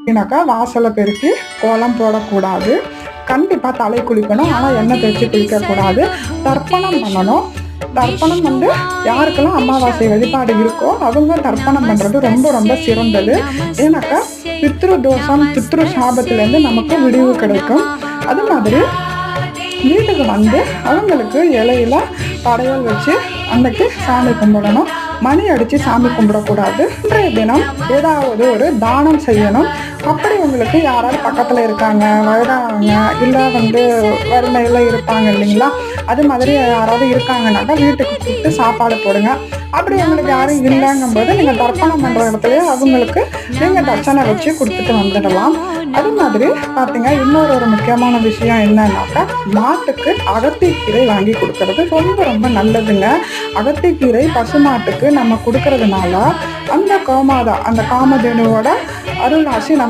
ஏன்னாக்கா வாசலை பெருக்கி கோலம் போடக்கூடாது. கண்டிப்பாக தலை குளிக்கணும். ஆனால் எண்ணெய் தேய்ச்சி குளிக்கக்கூடாது. தர்ப்பணம் பண்ணணும். தர்ப்பணம் வந்து யாருக்கெல்லாம் அமாவாசை வழிபாடு இருக்கோ அவங்க தர்ப்பணம் பண்ணுறது ரொம்ப ரொம்ப சிறந்தது. ஏன்னாக்கா பித்ரு தோஷம் பித்ரு சாபத்திலேருந்து நமக்கு விடிவு கிடைக்கும். அது மாதிரி வீட்டுக்கு வந்து அவங்களுக்கு இலையில படையல் வச்சு அன்னைக்கு சாமி கும்பிடணும். மணி அடித்து சாமி கும்பிடக்கூடாது. இன்றைய தினம் ஏதாவது ஒரு தானம் செய்யணும். அப்படி உங்களுக்கு யாராவது பக்கத்தில் இருக்காங்க வயதானவங்க இல்லை வந்து வறுமையில் இருப்பாங்க இல்லைங்களா? அது மாதிரி யாராவது இருக்காங்கனாக்கா வீட்டுக்கு கூப்பிட்டு சாப்பாடு போடுங்க. அப்படி உங்களுக்கு யாரும் இல்லைங்கும்போது நீங்கள் தர்ப்பணம் பண்ணுற இடத்துல அவங்களுக்கு நீங்கள் தட்சணை வச்சு கொடுத்துட்டு வந்துடலாம். அது மாதிரி பார்த்தீங்க இன்னொரு ஒரு முக்கியமான விஷயம் என்னன்னாக்கா மாட்டுக்கு அகத்திக்கீரை வாங்கி கொடுக்கறது ரொம்ப ரொம்ப நல்லதுங்க. அகத்திக்கீரை பசுமாட்டுக்கு நம்ம கொடுக்கறதுனால அந்த கோமாதா அந்த காமதேனுவோட அருளாசி நம்ம